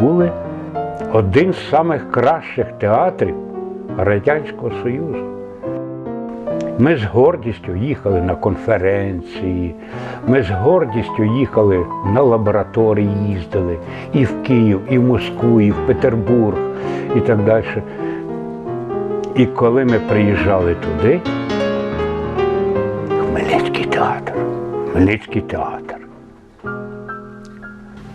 були один з самих кращих театрів Радянського Союзу. Ми з гордістю їхали на конференції, ми з гордістю їхали на лабораторії, їздили і в Київ, і в Москву, і в Петербург, і так далі. І коли ми приїжджали туди, Хмельницький театр, Хмельницький театр.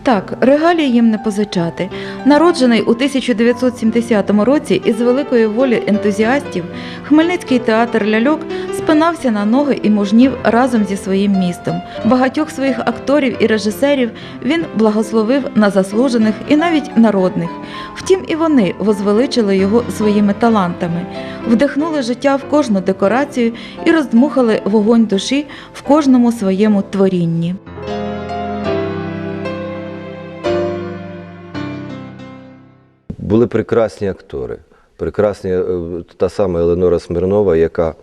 Так, регалії їм не позичати. Народжений у 1970 році із великої волі ентузіастів, Хмельницький театр ляльок спинався на ноги і мужнів разом зі своїм містом. Багатьох своїх акторів і режисерів він благословив на заслужених і навіть народних. Втім, і вони возвеличили його своїми талантами, вдихнули життя в кожну декорацію і роздмухали вогонь душі в кожному своєму творінні. Були прекрасні актори. Прекрасні, е, та сама Еленора Смирнова, яка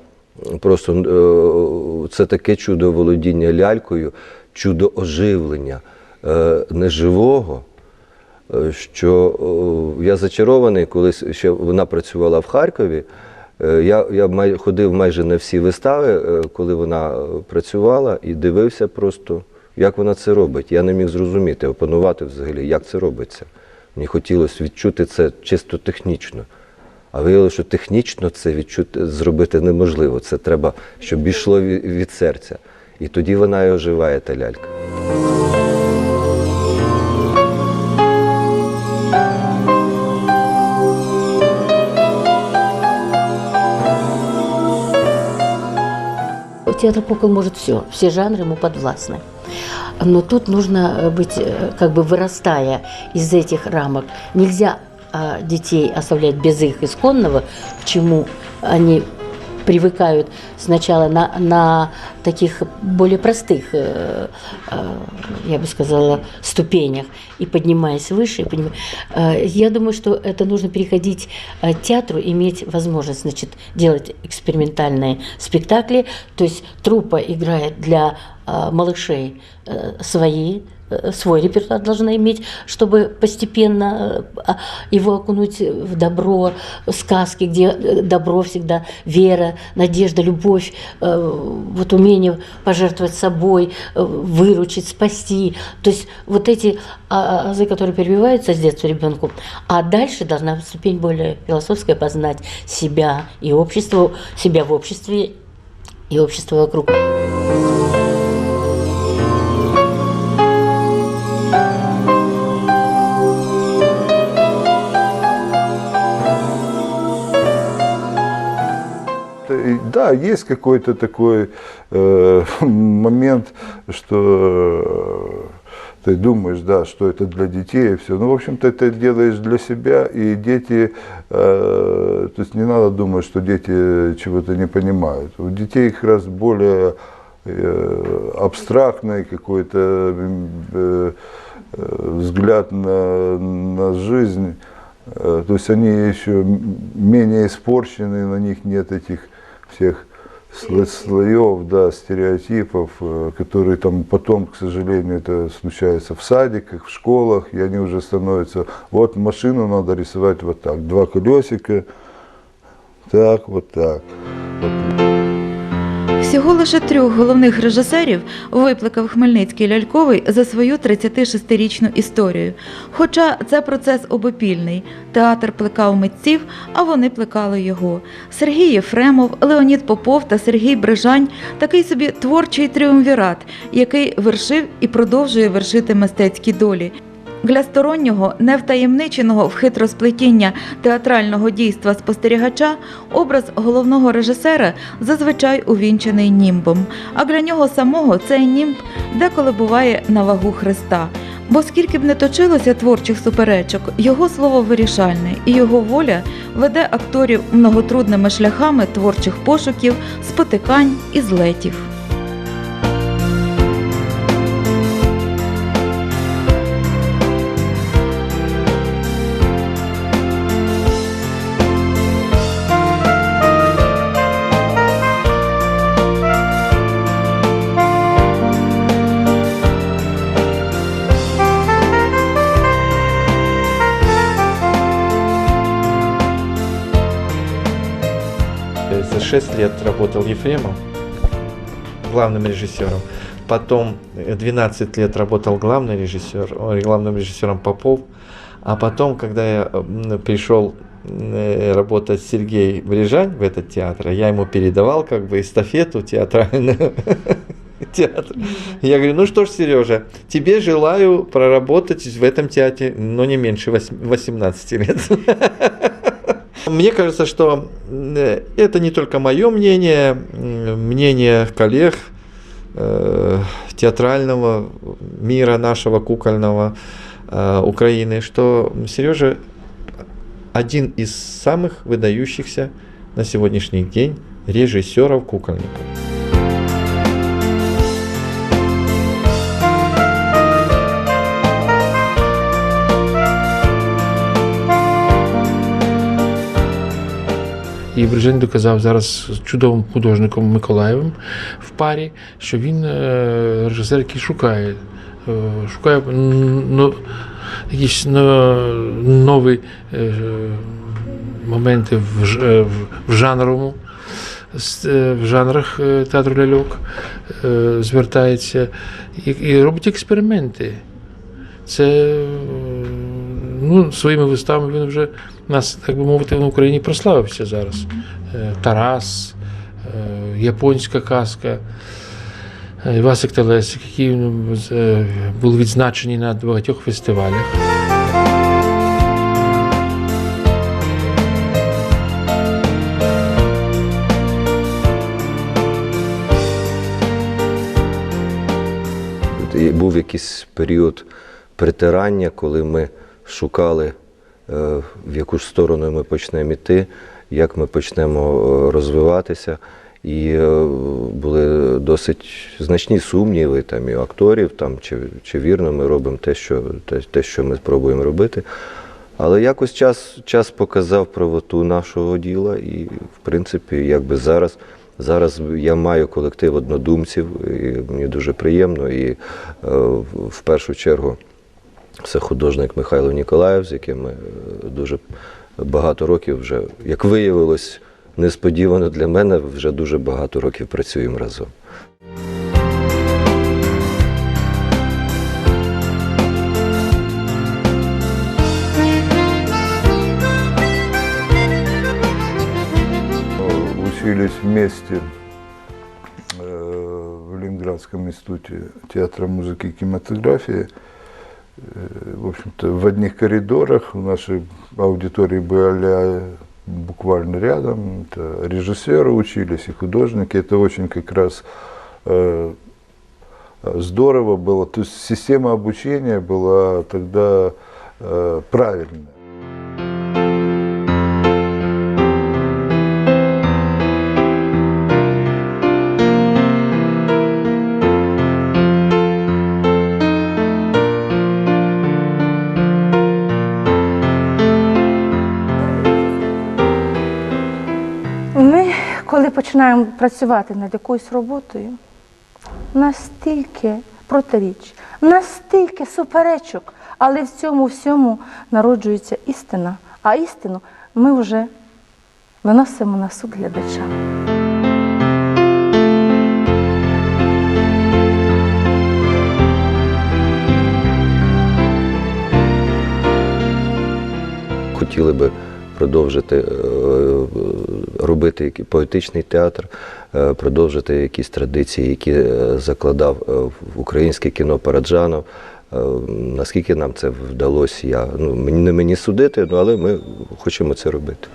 просто е, це таке чудо володіння лялькою, чудо оживлення е, неживого, що я зачарований, коли ще вона працювала в Харкові. Я, я май, ходив майже на всі вистави, коли вона працювала, і дивився просто, як вона це робить. Я не міг зрозуміти, опанувати взагалі, як це робиться. Мені хотілося відчути це чисто технічно. А виявилося, що технічно це відчути, зробити неможливо. Це треба, щоб йшло від, серця. І тоді вона і оживає та лялька. Театр «Кукол» может все, все жанры ему подвластны. Но тут нужно э, быть, э, как бы вырастая из этих рамок. Нельзя а, детей оставлять без их исконного, к чему они привыкают сначала на, на таких более простых, э, я бы сказала, ступенях, и поднимаясь выше. Я думаю, что это нужно переходить э, театру, иметь возможность значит, делать экспериментальные спектакли. То есть труппа играет для малышей э, свои э, свой репертуар должна иметь, чтобы постепенно э, а, его окунуть в добро, сказки, где э, добро всегда, вера, надежда, любовь, э, вот умение пожертвовать собой, э, выручить, спасти. То есть вот эти а, азы, которые перебиваются с детства ребенку, а дальше должна ступень более философская познать себя и общество, себя в обществе и общество вокруг. Да, есть какой-то такой э, момент, что э, ты думаешь, да, что это для детей и все. Ну, в общем-то, это делаешь для себя, и дети, э, то есть не надо думать, что дети чего-то не понимают. У детей как раз более э, абстрактный какой-то э, взгляд на, на жизнь. Э, То есть они еще менее испорчены, на них нет этих всех сло- слоев, да, стереотипов, э, которые там потом, к сожалению, это случается в садиках, в школах, и они уже становятся, вот машину надо рисовать вот так, два колесика, так, вот так. Всього лише трьох головних режисерів викликав Хмельницький ляльковий за свою 36-річну історію. Хоча це процес обопільний. Театр плекав митців, а вони плекали його. Сергій Єфремов, Леонід Попов та Сергій Брижань такий собі творчий тріумвірат, який вершив і продовжує вершити мистецькі долі. Для стороннього, невтаємниченого в хитросплетіння театрального дійства спостерігача образ головного режисера зазвичай увінчений німбом. А для нього самого цей німб деколи буває на вагу Христа. Бо скільки б не точилося творчих суперечок, його слово вирішальне, і його воля веде акторів многотрудними шляхами творчих пошуків, спотикань і злетів. 6 лет работал Ефремов главным режиссером. Потом э, 12 лет работал главный режиссер, главным режиссером Попов. А потом, когда я пришел э, работать с Сергей Брижань в этот театр, я ему передавал как бы эстафету театральную. Театр. Я говорю, ну что ж, Сережа, тебе желаю проработать в этом театре, но не меньше восьм- 18 лет. Мне кажется, что э, это не только мое мнение, мнение коллег э, театрального мира нашего кукольного э, Украины, что Сережа один из самых выдающихся на сегодняшний день режиссеров кукольников. І Брижень доказав зараз чудовим художником Миколаєвим в парі, що він е, режисер, який шукає, е, шукає н- но, якісь но- нові е, моменти в, в, жанровому. В жанрах театру ляльок звертається і, робить експерименти. Це ну, своїми виставами він вже нас, так би мовити, в Україні прославився зараз. Е, Тарас, е, японська казка, е, Івасик Телесик, які е, були відзначені на багатьох фестивалях. Був якийсь період притирання, коли ми шукали, е, в яку ж сторону ми почнемо йти, як ми почнемо е, розвиватися. І е, були досить значні сумніви там, і акторів, там, чи, чи вірно ми робимо те, що, те, те, що ми спробуємо робити. Але якось час, час показав правоту нашого діла, і, в принципі, якби зараз, зараз я маю колектив однодумців, і мені дуже приємно. І в першу чергу це художник Михайло Ніколаєв, з яким ми е, дуже багато років вже, як виявилось, несподівано для мене, вже дуже багато років працюємо разом. Учились вместе э, в Ленинградском институте театра музыки и кинематографии. Э, В общем-то, в одних коридорах. Наши аудитории были буквально рядом. Это режиссеры учились и художники. Это очень как раз э, здорово было. То есть система обучения была тогда э, правильная. Починаємо працювати над якоюсь роботою, настільки протиріч, настільки суперечок, але в цьому всьому народжується істина. А істину ми вже виносимо на суд глядача. хотіли би продовжити е, робити поетичний театр, е, продовжити якісь традиції, які е, закладав е, в українське кіно Параджанов. Наскільки нам це вдалося, я ну мені не мені судити, ну але ми хочемо це робити.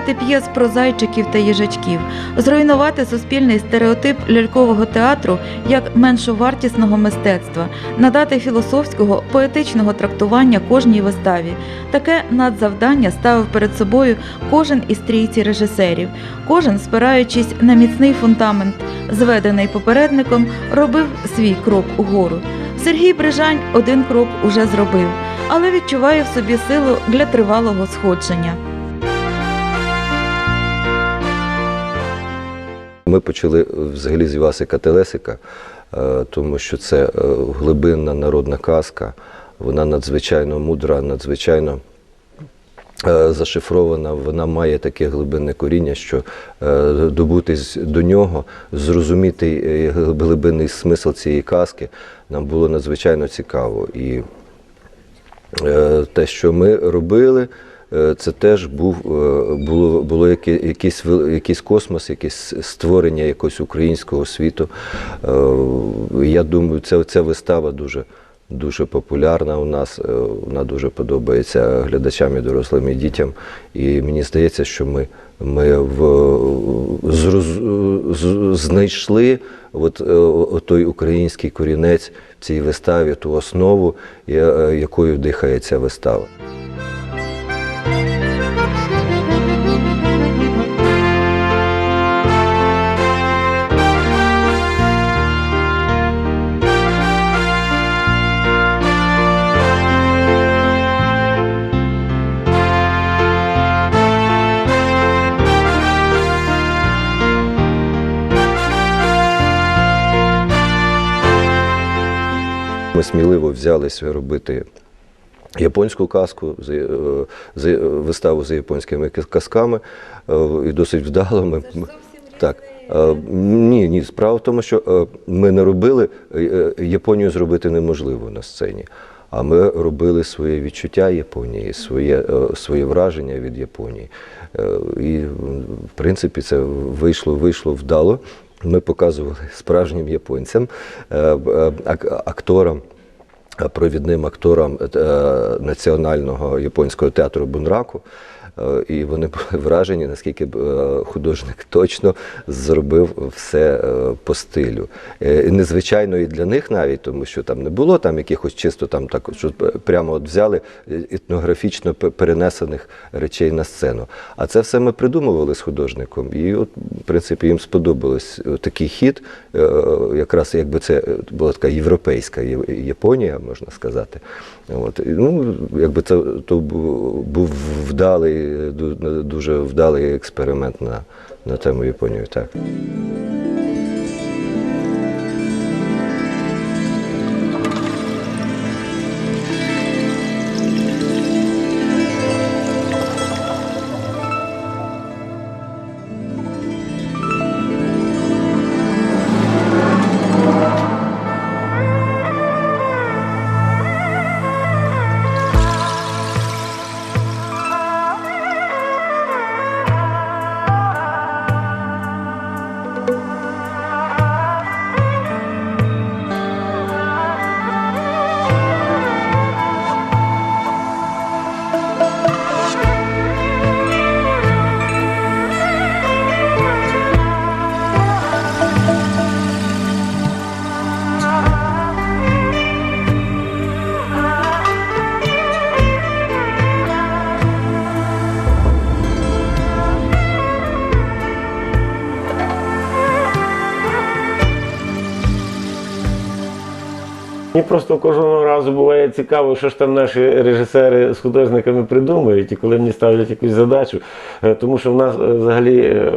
Не ставити п'єс про зайчиків та їжачків, зруйнувати суспільний стереотип лялькового театру як меншовартісного мистецтва, надати філософського поетичного трактування кожній виставі. Таке надзавдання ставив перед собою кожен із трійці режисерів. Кожен, спираючись на міцний фундамент, зведений попередником, робив свій крок угору. Сергій Брижань один крок уже зробив, але відчуває в собі силу для тривалого сходження. Ми почали е, взагалі з Івасика Телесика, е, тому що це е, глибинна народна казка. Вона надзвичайно мудра, надзвичайно зашифрована, вона має таке глибинне коріння, що добутись до нього, зрозуміти глибинний смисл цієї казки нам було надзвичайно цікаво. І те, що ми робили, це теж був, е, було, було якийсь, якийсь космос, якесь створення якогось українського світу. Е, Я думаю, це, ця вистава дуже, дуже популярна у нас. е, Вона дуже подобається глядачам і дорослим і дітям. І мені здається, що ми, ми в, зроз, знайшли от, е, той український корінець в цій виставі, ту основу, е, якою дихає ця вистава. Ми сміливо взялися робити японську казку, з- е, виставу за японськими казками, е, і досить вдало. Ми, так. Е, Ні, ні, справа в тому, що е, ми не робили е, е, Японію зробити неможливо на сцені. А ми робили своє відчуття Японії, своє, е, своє враження від Японії. Е, І, в принципі, це вийшло, вийшло вдало. Ми показували справжнім японцям, е, е, ак- акторам, провідним акторам е, національного японського театру Бунраку. Е, І вони були вражені, наскільки е, художник точно зробив все е, по стилю. Незвичайно і для них навіть, тому що там не було там якихось чисто там так, що прямо от взяли етнографічно перенесених речей на сцену. А це все ми придумували з художником. І от, в принципі, їм сподобалось такий хід, якраз якби це була така європейська Японія, можна сказати. От. Ну, якби це то був вдалий, дуже вдалий експеримент на, на тему Японії. Так. Просто кожного разу буває цікаво, що ж там наші режисери з художниками придумують, і коли мені ставлять якусь задачу. Е, Тому що в нас е, взагалі е,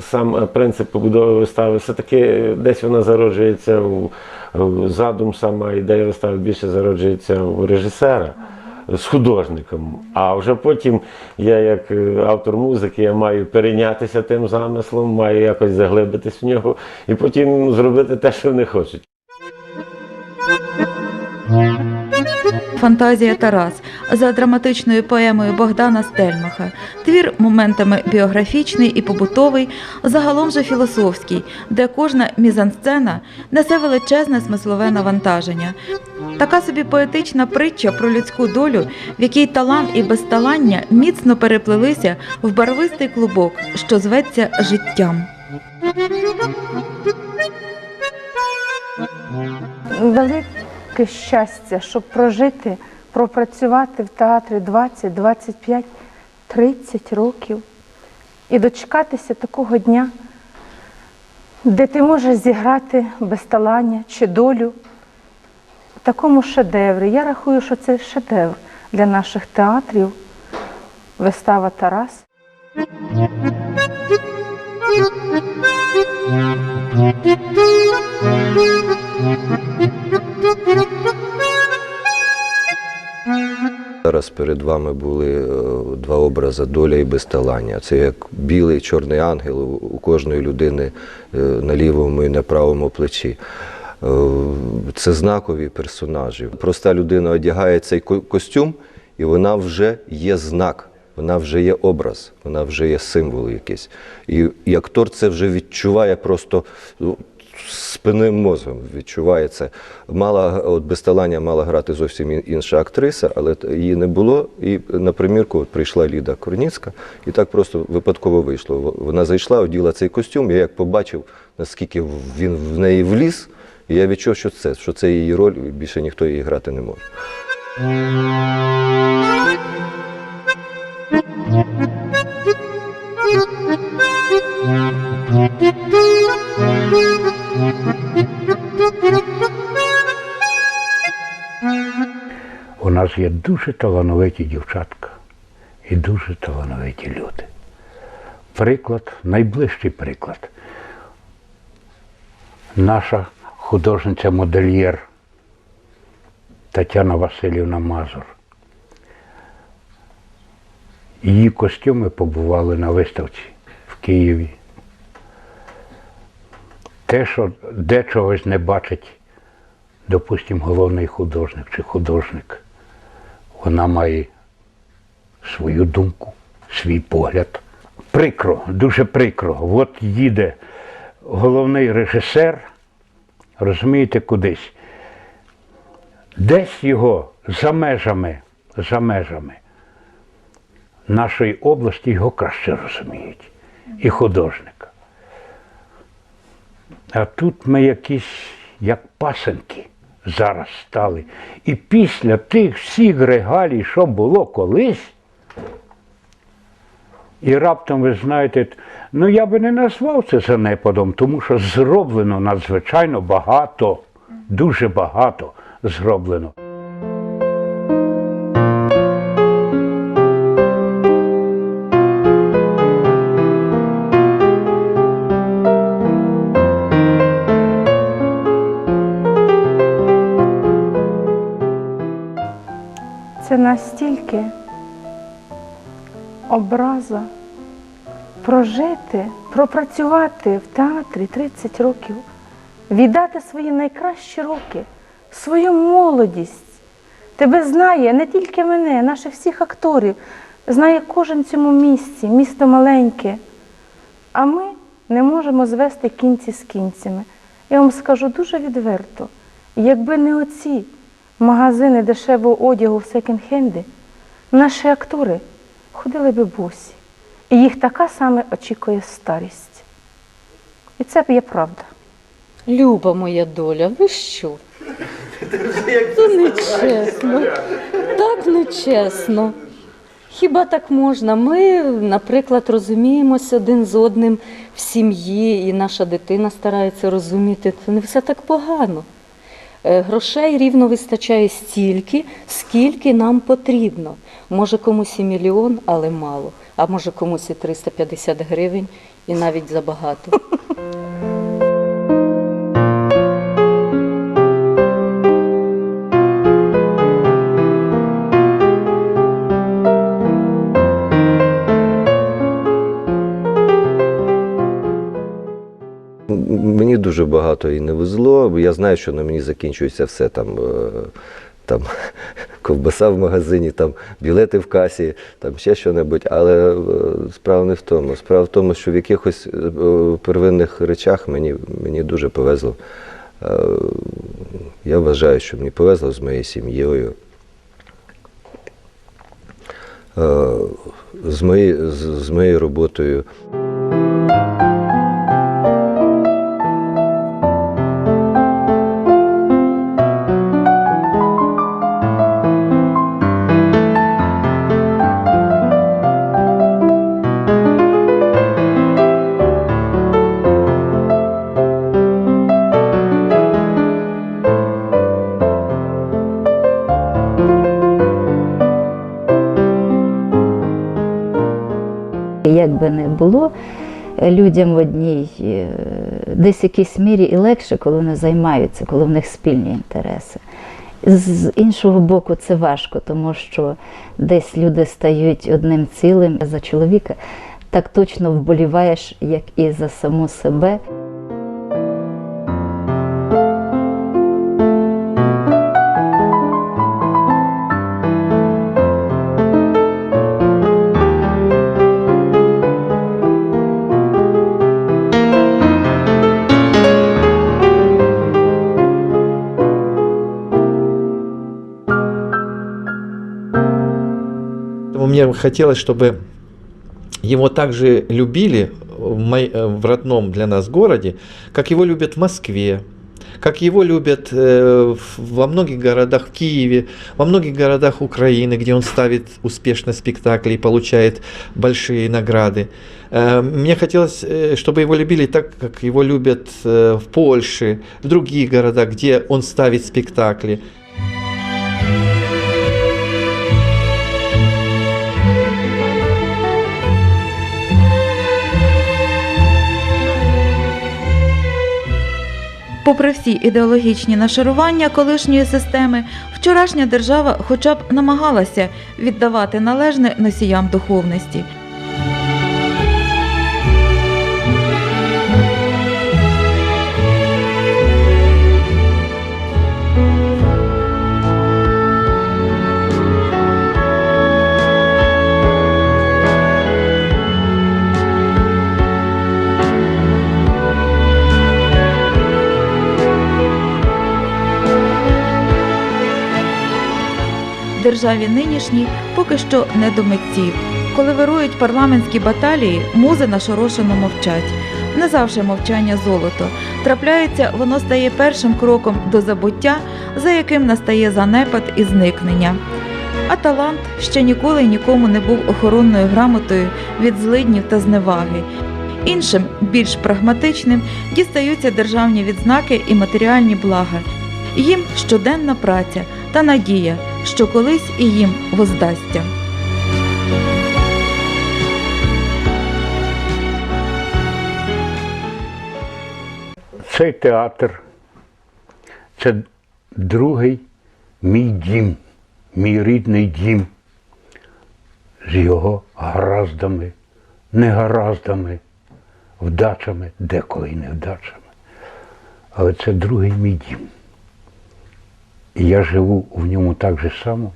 сам принцип побудови вистави все-таки десь вона зароджується у задум, сама ідея вистави більше зароджується у режисера. З художником, а вже потім я, як автор музики, я маю перейнятися тим замислом, маю якось заглибитись в нього і потім зробити те, що вони хочуть. Фантазія Тарас за драматичною поемою Богдана Стельмаха. Твір моментами біографічний і побутовий, загалом же філософський, де кожна мізансцена несе величезне смислове навантаження. Така собі поетична притча про людську долю, в якій талант і безталання міцно переплелися в барвистий клубок, що зветься життям. Велике щастя, щоб прожити, пропрацювати в театрі 20, 25, 30 років і дочекатися такого дня, де ти можеш зіграти безталання чи долю в такому шедеврі. Я рахую, що це шедевр для наших театрів. Вистава Тарас. Зараз перед вами були е, два образи доля і безталання. Це як білий чорний ангел у- кожної людини е, на лівому і на правому плечі. Е, Це знакові персонажі. Проста людина одягає цей костюм, і вона вже є знак, вона вже є образ, вона вже є символ якийсь. І, і актор це вже відчуває просто ну, спинним мозгом. Відчуває це. Мала, от безталання мала грати зовсім інша актриса, але її не було. І на примірку от прийшла Ліда Корніцька, і так просто випадково вийшло. Вона зайшла, оділа цей костюм. Я як побачив, наскільки він в неї вліз, і я відчув, що це, що це її роль, і більше ніхто її грати не може. У нас є дуже талановиті дівчатка і дуже талановиті люди. Приклад, найближчий приклад. Наша художниця-модельєр Тетяна Васильівна Мазур. Її костюми побували на виставці в Києві. Те, що де чогось не бачить, допустимо, головний художник чи художник, вона має свою думку, свій погляд. Прикро, дуже прикро. От їде головний режисер, розумієте, кудись. Десь його за межами, за межами нашої області його краще розуміють. І художника. А тут ми якісь як пасенки зараз стали. І після тих всіх регалій, що було колись, і раптом, ви знаєте, ну я би не назвав це занепадом, тому що зроблено надзвичайно багато, дуже багато зроблено. Настільки образа прожити, пропрацювати в театрі 30 років, віддати свої найкращі роки, свою молодість. Тебе знає не тільки мене, наших всіх акторів, знає кожен в цьому місці, місто маленьке. А ми не можемо звести кінці з кінцями. Я вам скажу дуже відверто, якби не оці магазини дешевого одягу в секонд-хенди, наші актори ходили би босі. І їх така саме очікує старість. І це є правда. Люба моя доля, ви що? Це нечесно. Так нечесно. Хіба так можна? Ми, наприклад, розуміємося один з одним в сім'ї, і наша дитина старається розуміти. Це не все так погано. Е, Грошей рівно вистачає стільки, скільки нам потрібно. Може комусь і мільйон, але мало, а може комусь і 350 гривень, і навіть забагато. Мені дуже багато і не везло. Я знаю, що на мені закінчується все там. е, Там ковбаса в магазині, там білети в касі, там ще що-небудь. Але е, справа не в тому. Справа в тому, що в якихось е, первинних речах мені, мені дуже повезло. Я вважаю, що мені повезло з моєю сім'єю. З моєю, з, з моєю роботою. Було е, людям в одній е, десь в якійсь мірі і легше, коли вони займаються, коли в них спільні інтереси. З іншого боку, це важко, тому що десь люди стають одним цілим за чоловіка. Так точно вболіваєш, як і за саму себе. Хотелось, чтобы его также любили э, в родном для нас городе, как его любят в Москве, как его любят э, во многих городах в Киеве, во многих городах Украины, где он ставит успешно спектакли и получает большие награды. Э, Мне хотелось, чтобы его любили так, как его любят в Польше, в других городах, где он ставит спектакли. Попри всі ідеологічні нашарування колишньої системи, вчорашня держава хоча б намагалася віддавати належне носіям духовності. Державі нинішній поки що не до митців. Коли вирують парламентські баталії, музи нашорошено мовчать. Не завжди мовчання золото. Трапляється, воно стає першим кроком до забуття, за яким настає занепад і зникнення. А талант ще ніколи нікому не був охоронною грамотою від злиднів та зневаги. Іншим, більш прагматичним, дістаються державні відзнаки і матеріальні блага. Їм щоденна праця та надія, що колись і їм воздасться. Цей театр це другий мій дім, мій рідний дім з його гараздами, негараздами, вдачами, деколи й невдачами. Але це другий мій дім. І я живу в ньому так же само,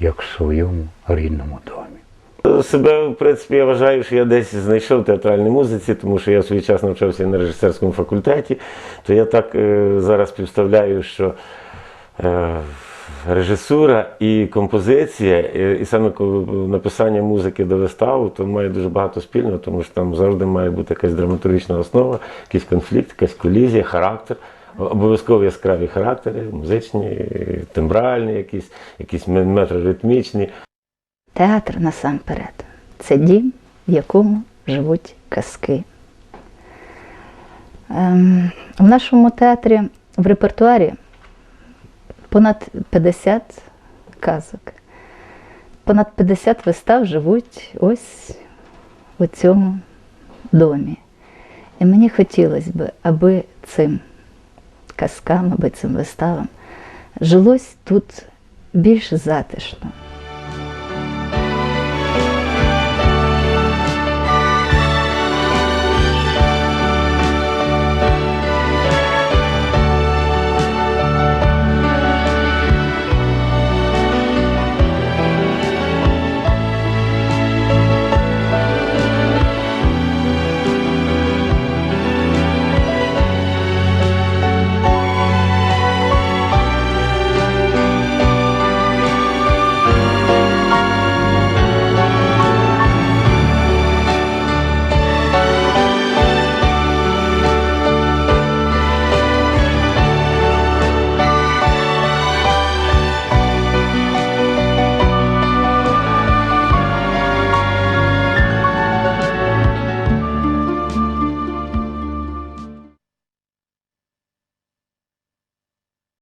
як в своєму рідному домі. Себе, в принципі, я вважаю, що я десь знайшов в театральній музиці, тому що я в свій час навчався на режисерському факультеті, то я так е, зараз співставляю, що е, режисура і композиція, і, і саме написання музики до вистави, то має дуже багато спільного, тому що там завжди має бути якась драматургічна основа, якийсь конфлікт, якась колізія, характер. Обов'язково яскраві характери, музичні, тембральні, якісь, якісь метроритмічні. Театр насамперед це дім, в якому живуть казки. Ем, в нашому театрі в репертуарі понад 50 казок. Понад 50 вистав живуть ось у цьому домі. І мені хотілося б, аби цим казкам, або цим виставам. Жилось тут більш затишно,